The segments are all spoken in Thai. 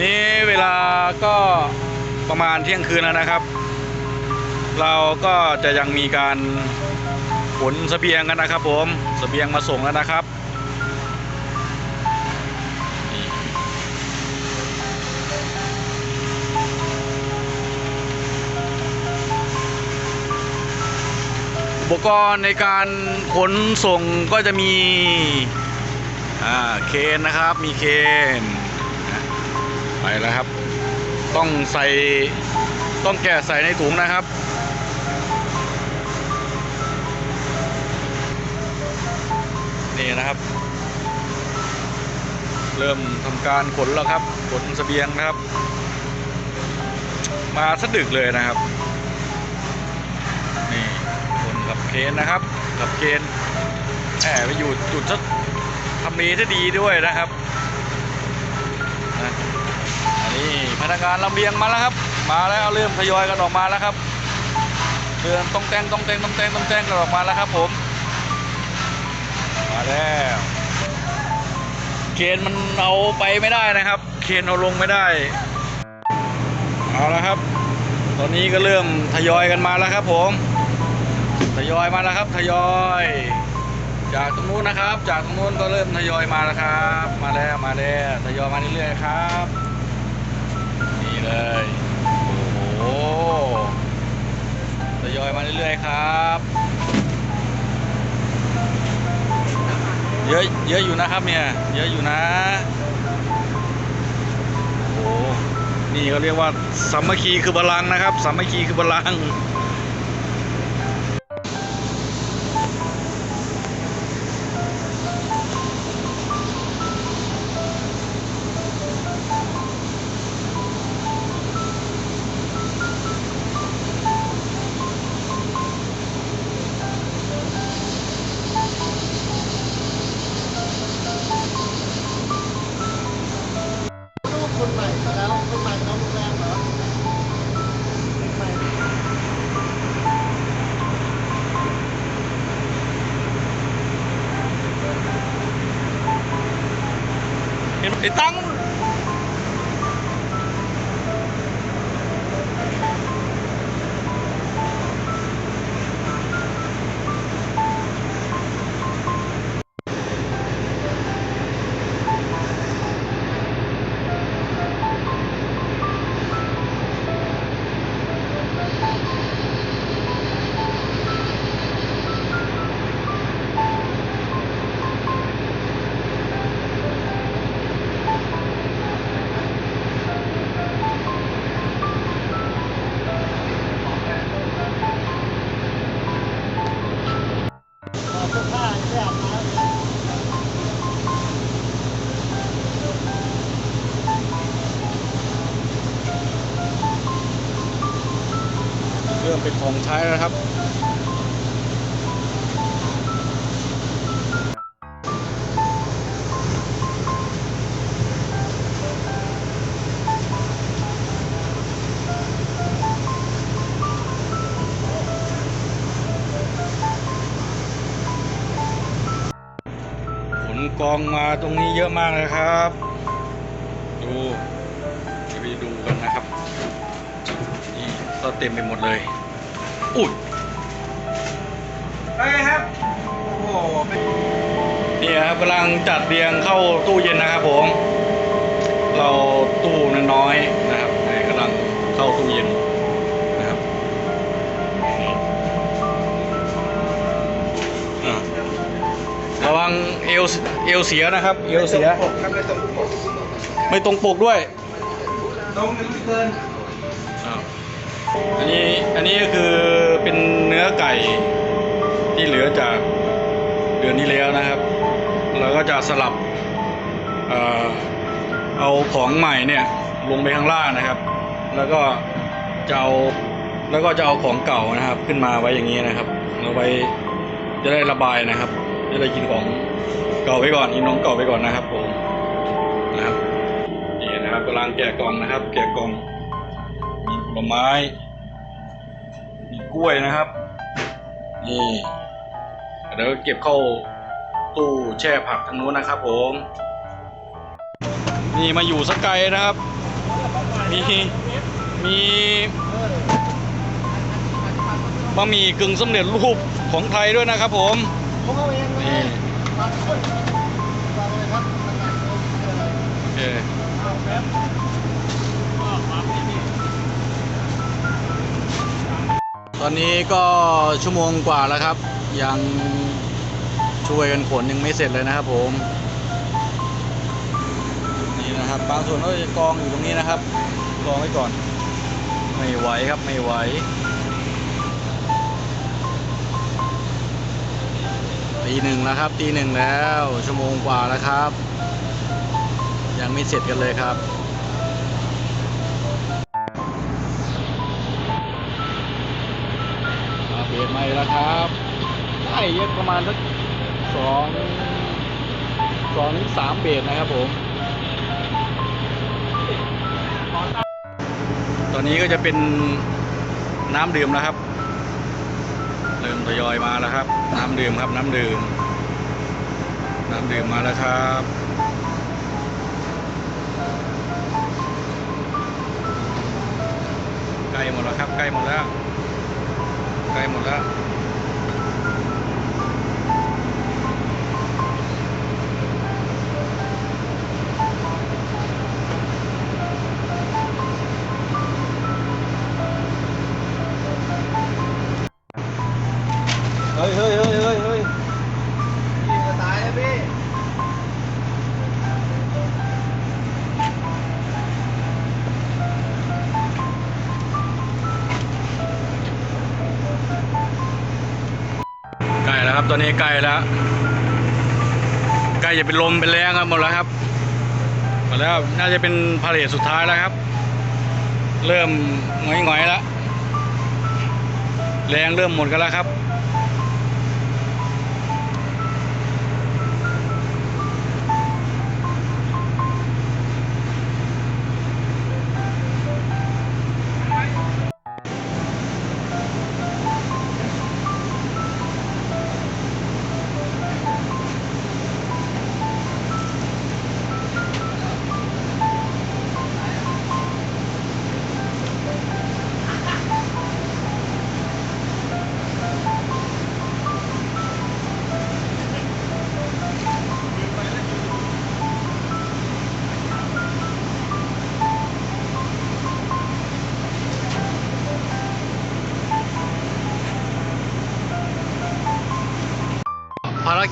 นี่เวลาก็ประมาณเที่ยงคืนแล้วนะครับ เราก็จะยังมีการขนเสบียงกันนะครับ ผมเสบียงมาส่งแล้วนะครับอุปกรณ์ในการขนส่งก็จะมี อ่า เคนนะครับ มีเคน ไปแล้วครับ ต้องใส่ต้องแกะใส่ในถุงนะครับนี่นะครับ เริ่มทำการขนแล้วครับขนเสบียงนะครับ มาสะดึกเลยนะครับนี่คนขับเคนนะครับขับเคนแอบไปอยู่จุดสักทำเลที่ดีด้วยนะครับนะ พนักงานลำเลียงมาแล้วครับ มาแล้วเริ่มทยอยกันออกมาแล้วครับเดินต้องแต่งต้องแต่งต้องแต่งต้องแต่งกันออกมาแล้วครับผม มาแล้วเคนมันเอาไปไม่ได้นะครับ เคนเอาลงไม่ได้ เอาละครับ ตอนนี้ก็เริ่มทยอยกันมาแล้วครับผม ทยอยมาแล้วครับ ทยอย จากตรงนู้นนะครับ จากตรงนู้นก็เริ่มทยอยมาแล้วครับ มาแล้วมาแล้วทยอยมาเรื่อยๆครับ เลยโอ้โหทยอยมาเรื่อยๆครับเยอะเยอะอยู่นะครับเนี่ยเยอะอยู่นะโอ้นี่เขาเรียกว่าสามัคคีคือพลังนะครับสามัคคีคือพลัง เห็ เสื้ออาบน้ำ เริ่มเป็นของใช้แล้วครับ องมาตรงนี้เยอะมากเลยครับ ดูจะไปดูกันนะครับนี่ก็เต็มไปหมดเลยอุ้ยไปครับโอ้โหนี่ครับกำลังจัดเรียงเข้าตู้เย็นนะครับผม อวเสียนะครับ เอวเสีย ไม่ตรงปกด้วยตรงเกินอันนี้อันนี้ก็คือเป็นเนื้อไก่ที่เหลือจากเดือนที่แล้วนะครับ เราก็จะสลับเอาของใหม่เนี่ยลงไปข้างล่างนะครับ แล้วก็จะเอาแล้วก็จะเอาของเก่านะครับ ขึ้นมาไว้อย่างนี้นะครับเราไว้จะได้ระบายนะครับ จะได้กินของ เก่าไปก่อนกินของเก่าไปก่อนนะครับผมนะครับนี่นะครับกำลังแกะกล่องนะครับ แกะกล่องมีผลไม้ มีกล้วยนะครับนี่เดี๋ยวเก็บเข้าตู้แช่ผักทางนู้นนะครับ ผม นี่มาอยู่สกไกลนะครับ มีมีบะหมี่กึ่งสำเร็จรูปของไทยด้วยนะครับ ผมนี่ โอเคตอนนี้ก็ชั่วโมงกว่าแล้วครับ ยังช่วยกันขนยังไม่เสร็จเลยนะครับผม นี่นะครับบางส่วนก็จะกองอยู่ตรงนี้นะครับ กองไว้ก่อน ไม่ไหวครับไม่ไหว ตีหนึ่งแล้วครับตีหนึ่งแล้ว ชั่วโมงกว่าแล้วครับ ยังไม่เสร็จกันเลยครับมาเบรดใหม่แล้วครับได้เยอะประมาณสักสองสองถึงสามเบรนะครับผม ตอนนี้ก็จะเป็นน้ำดื่มแล้วครับ ทยอยมาแล้วครับ น้ำดื่มครับน้ำดื่ม น้ำดื่มมาแล้วครับใกล้หมดแล้วครับใกล้หมดแล้วใกล้หมดแล้ว แล้วครับตอนนี้ใกล้แล้วใกล้จะเป็นลมเป็นแรงครับหมดแล้วครับหมดแล้วน่าจะเป็นพาเลทสุดท้ายแล้วครับ เริ่มหงอยๆแล้วแรงเริ่มหมดกันแล้วครับ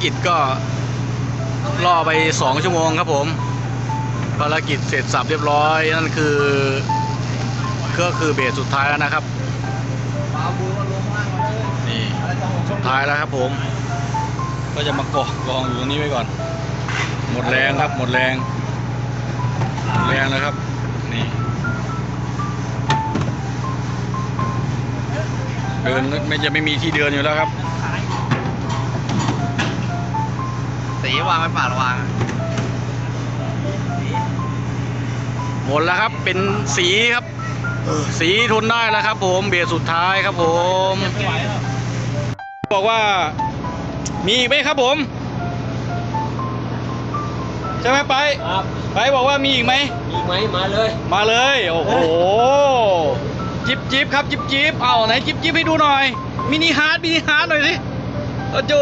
กิจก็ล่อไปสองชั่วโมงครับผม ภารกิจเสร็จสับเรียบร้อย นั่นคือก็คือเบสสุดท้ายแล้วนะครับนี่สุดท้ายแล้วครับผม ก็จะมากอกกองอยู่ตรงนี้ไว้ก่อน หมดแรงครับ หมดแรงหมดแรงแล้วครับนี่เดินไม่จะไม่มีที่เดินอยู่แล้วครับ สีวางไว้ป่าระวางหมดแล้วครับเป็นสีครับสีทนได้แล้วครับ ผมเบสสุดท้ายครับผมไม่ไหวแล้วบอกว่า มีอีกไหมครับผม ใช่ไหมไปครับไปบอกว่ามีอีกไหมมีไหมมาเลย มาเลย โอ้โหจิบจิบครับจิบจิบเอาไหนจิบจิบให้ดูหน่อยมินิฮาร์ดมินิฮาร์ดหน่อยสิโอ้โห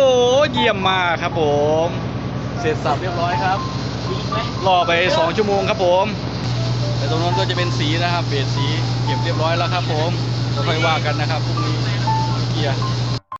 เยี่ยมมากครับผม เสร็จสับเรียบร้อยครับมีไหมรอไป 2 ชั่วโมงครับผม แต่ตรงนั้นก็จะเป็นสีนะครับ เบสสีเก็บเรียบร้อยแล้วครับผมแล้วค่อยว่ากันนะครับพรุ่งนี้เกียร์